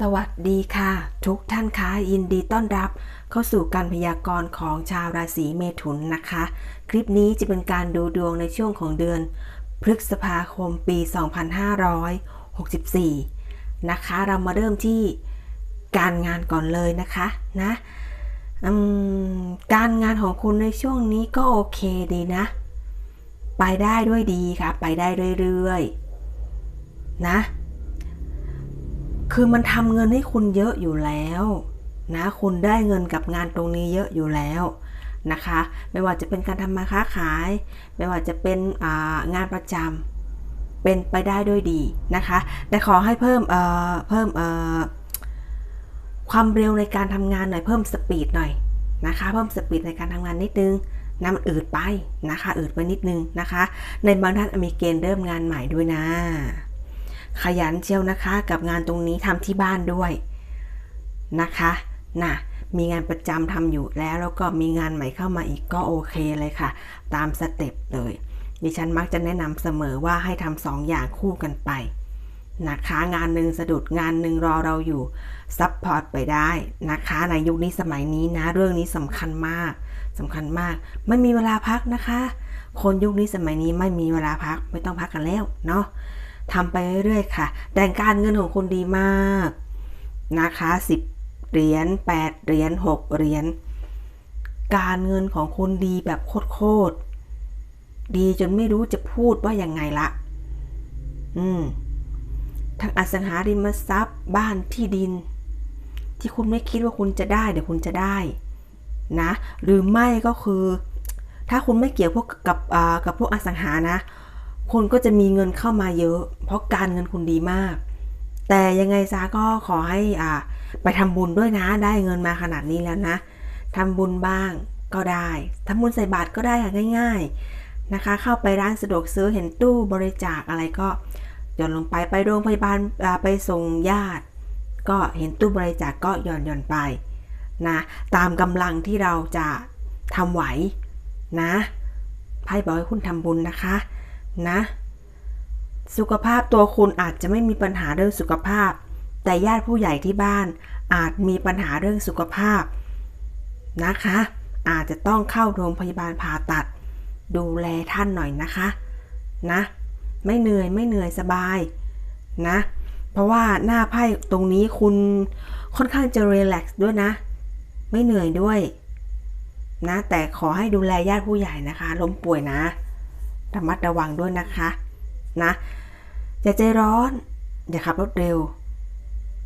สวัสดีค่ะ ทุกท่านคะยินดีต้อนรับ เข้าสู่การพยากรณ์ของชาวราศีเมถุนนะคะ คลิปนี้จะเป็นการดูดวงในช่วงของเดือน พฤษภาคมปี 2564 นะคะ เรามาเริ่มที่การงานก่อนเลยนะคะนะการงานของคุณในช่วงนี้ก็โอเคดีนะ ไปได้ด้วยดีค่ะ ไปได้เรื่อยๆนะ คือมันทำเงินให้คุณเยอะอยู่แล้วนะคุณได้เงินกับงานตรงนี้เยอะอยู่แล้วนะคะ ไม่ว่าจะเป็นการทำมาค้าขาย ไม่ว่าจะเป็นงานประจำเป็นไปได้ด้วยดีนะคะ แต่ขอให้เพิ่มเเพิ่มความเร็วในการทำงานหน่อยเพิ่มสปีดหน่อยนะคะ เพิ่มสปีดในการทำงานนิดนึงน้ำอืดไปนะคะ อืดไปนิดนึงนะคะ ในบางท่านมีเกณฑ์เริ่มงานใหม่ด้วยนะ ขยันเชียวนะคะกับงานตรงนี้ทำที่บ้านด้วยนะคะนะมีงานประจำทำอยู่แล้วแล้วก็มีงานใหม่เข้ามาอีกก็โอเคเลยค่ะ ตามสเต็ปเลย ดิฉันมักจะแนะนำเสมอว่าให้ทำสองอย่างคู่กันไปนะคะงานหนึ่งสะดุดงานหนึ่งรอเราอยู่ซัพพอร์ตไปได้นะคะในยุคนี้สมัยนี้นะ เรื่องนี้สำคัญมากสำคัญมาก ไม่มีเวลาพักนะคะ คนยุคนี้สมัยนี้ไม่มีเวลาพักไม่ต้องพักกันแล้วเนาะ ทำไปเรื่อยๆค่ะ แต่การเงินของคุณดีมากนะคะ 10 เหรียญ 8 เหรียญ 6 เหรียญ การเงินของคุณดีแบบโคตรๆ ดีจนไม่รู้จะพูดว่ายังไงละ อืม ทั้งอสังหาริมทรัพย์ บ้านที่ดิน ที่คุณไม่คิดว่าคุณจะได้ เดี๋ยวคุณจะได้นะ หรือไม่ก็คือ ถ้าคุณไม่เกี่ยวพวกกับกับพวกอสังหานะ คุณก็จะมีเงินเข้ามาเยอะ เพราะการเงินคุณดีมาก แต่ยังไงซะก็ขอให้อ่าไปทำบุญด้วยนะ ได้เงินมาขนาดนี้แล้วนะทำบุญบ้างก็ได้ทำบุญใส่บาตรก็ได้ง่าย ๆนะคะ เข้าไปร้านสะดวกซื้อเห็นตู้บริจาคอะไรก็หย่อนลงไปไปโรงพยาบาลไปส่งญาติ ก็เห็นตู้บริจาคกก็หย่อนหย่อนไปนะตามกำลังที่เราจะทำไหวนะไพ่บอกให้คุณทำบุญนะคะ นะ สุขภาพตัวคุณอาจจะไม่มีปัญหาเรื่องสุขภาพ แต่ญาติผู้ใหญ่ที่บ้านอาจมีปัญหาเรื่องสุขภาพนะคะ อาจจะต้องเข้าโรงพยาบาลผ่าตัด ดูแลท่านหน่อยนะคะนะ ไม่เหนื่อยไม่เหนื่อยสบายนะ เพราะว่าหน้าไพ่ตรงนี้คุณค่อนข้างจะรีแลกซ์ด้วยนะ ไม่เหนื่อยด้วยนะ แต่ขอให้ดูแลญาติผู้ใหญ่นะคะล้มป่วยนะ ระมัดระวังด้วยนะคะนะอย่าใจร้อน อย่าขับรถเร็ว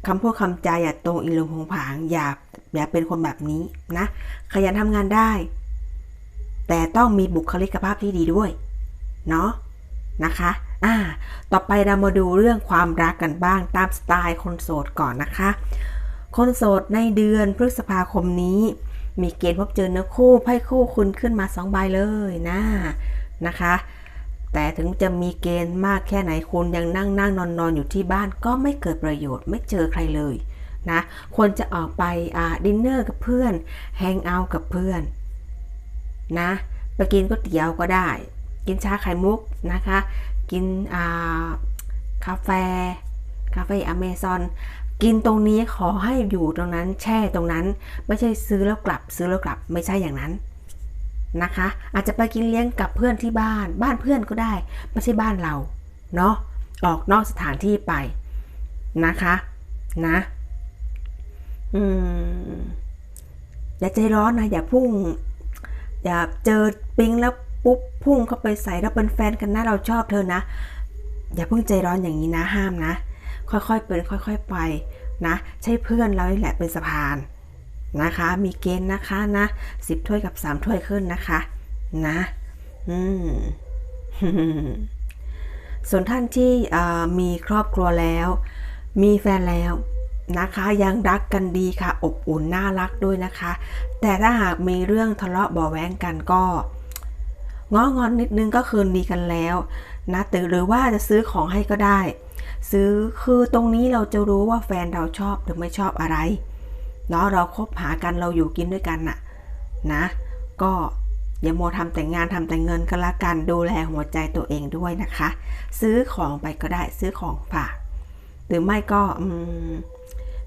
คำพูดคำจาอย่าตรงอีลงพงผางอย่าอย่าเป็นคนแบบนี้นะ ขยันทำงานได้ แต่ต้องมีบุคลิกภาพที่ดีด้วย เนาะนะคะอ่าต่อไปเรามาดูเรื่องความรักกันบ้างตามสไตล์คนโสดก่อนนะคะ คนโสดในเดือนพฤษภาคมนี้ มีเกณฑ์พบเจอเนื้อคู่ไพ่คู่คุณขึ้นมา2ใบเลยนะ นะคะ แต่ถึงจะมีเกณฑ์มากแค่ไหนคุณยังนั่งนั่งนอนนอนอยู่ที่บ้านก็ไม่เกิดประโยชน์ไม่เจอใครเลยนะควรจะออกไปดินเนอร์กับเพื่อนแฮงเอาท์กับเพื่อนนะไปกินก๋วยเตี๋ยวก็ได้ กินชาไข่มุกนะคะ กินอ่าคาเฟ่คาเฟ่อเมซอนกินตรงนี้ขอให้อยู่ตรงนั้นแช่ตรงนั้น ไม่ใช่ซื้อแล้วกลับซื้อแล้วกลับไม่ใช่อย่างนั้น นะคะ อาจจะไปกินเลี้ยงกับเพื่อนที่บ้าน บ้านเพื่อนก็ได้ ไม่ใช่บ้านเรา เนาะออกนอกสถานที่ไปนะคะ นะ อืมอย่าใจร้อนนะอย่าพุ่ง อย่าเจอปิงแล้วปุ๊บพุ่งเข้าไปใส่เราเป็นแฟนกันนะเราชอบเธอนะ อย่าเพิ่งใจร้อนอย่างนี้นะห้ามนะ ค่อยๆเป็นค่อย ๆ ไปนะ ใช่เพื่อนเราแหละเป็นสะพาน นะคะ มีเกณฑ์นะคะนะสิบถ้วยกับสามถ้วยขึ้นนะคะ นะ อืมส่วนท่านที่มีครอบครัวแล้ว มีแฟนแล้วนะคะยังรักกันดีค่ะ อบอุ่นน่ารักด้วยนะคะ แต่ถ้าหากมีเรื่องทะเลาะบ่อแว้งกันก็ง้องอนนิดนึงก็คืนดีกันแล้วนะแต่หรือว่าจะซื้อของให้ก็ได้ ซื้อคือตรงนี้เราจะรู้ว่าแฟนเราชอบหรือไม่ชอบอะไร เนาะเราคบหากันเราอยู่กินด้วยกันน่ะนะ ก็อย่าโมทำแต่งงานทำแต่เงินก็แล้วกันดูแลหัวใจตัวเองด้วยนะคะ ซื้อของไปก็ได้ซื้อของฝาก หรือไม่ก็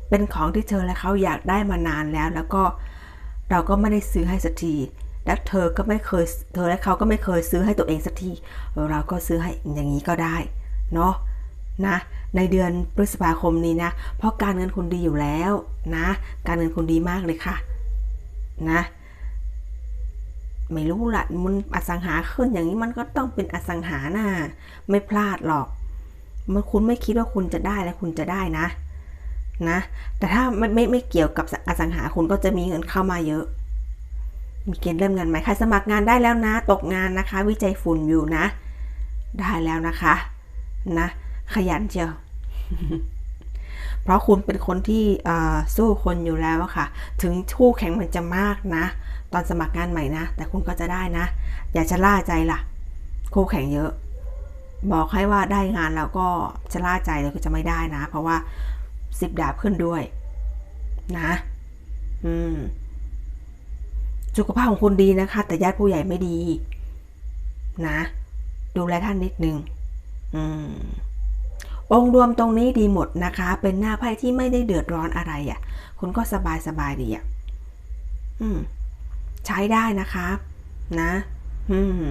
เป็นของที่เธอและเขาอยากได้มานานแล้ว แล้วก็เราก็ไม่ได้ซื้อให้สักทีและเธอก็ไม่เคยเธอและเขาก็ไม่เคยซื้อให้ตัวเองสักทีเราก็ซื้อให้อย่างนี้ก็ได้เนาะนะ ในเดือนพฤษภาคมนี้นะ เพราะการเงินคุณดีอยู่แล้วนะ การเงินคุณดีมากเลยค่ะนะไม่รู้ละมันอสังหาขึ้นอย่างนี้มันก็ต้องเป็นอสังหาหน่ะไม่พลาดหรอก มันคุณไม่คิดว่าคุณจะได้และคุณจะได้นะ นะ แต่ถ้าไม่ไม่ไม่เกี่ยวกับอสังหาคุณก็จะมีเงินเข้ามาเยอะ มีเกณฑ์เริ่มงานใหม่ใครสมัครงานได้แล้วนะ ตกงานนะคะ วิจัยฝุ่นอยู่นะ ได้แล้วนะคะ นะ ขยันเชียว เพราะคุณเป็นคนที่สู้คนอยู่แล้วค่ะ ถึงคู่แข่งมันจะมากนะ ตอนสมัครงานใหม่นะ แต่คุณก็จะได้นะ อย่าจะล่าใจล่ะ คู่แข่งเยอะ บอกให้ว่าได้งานแล้วก็จะล่าใจเลยก็จะไม่ได้นะ เพราะว่าสิบดาบขึ้นด้วย นะ อืมสุขภาพของคุณดีนะคะ แต่ญาติผู้ใหญ่ไม่ดี นะ ดูแลท่านนิดนึง อืม องค์รวมตรงนี้ดีหมดนะคะ เป็นหน้าไพ่ที่ไม่ได้เดือดร้อนอะไรอะ่ะ คุณก็สบายสบายดีอะ่ะอืม ใช้ได้นะคะ นะ อืม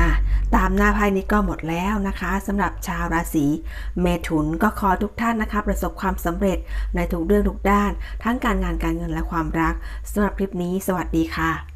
อะ ตามหน้าไพ่นี้ก็หมดแล้วนะคะสำหรับชาวราศีเมถุนก็ขอทุกท่านนะคะ ประสบความสำเร็จในทุกเรื่องทุกด้าน ทั้งการงานการเงินและความรักสำหรับคลิปนี้ สวัสดีค่ะ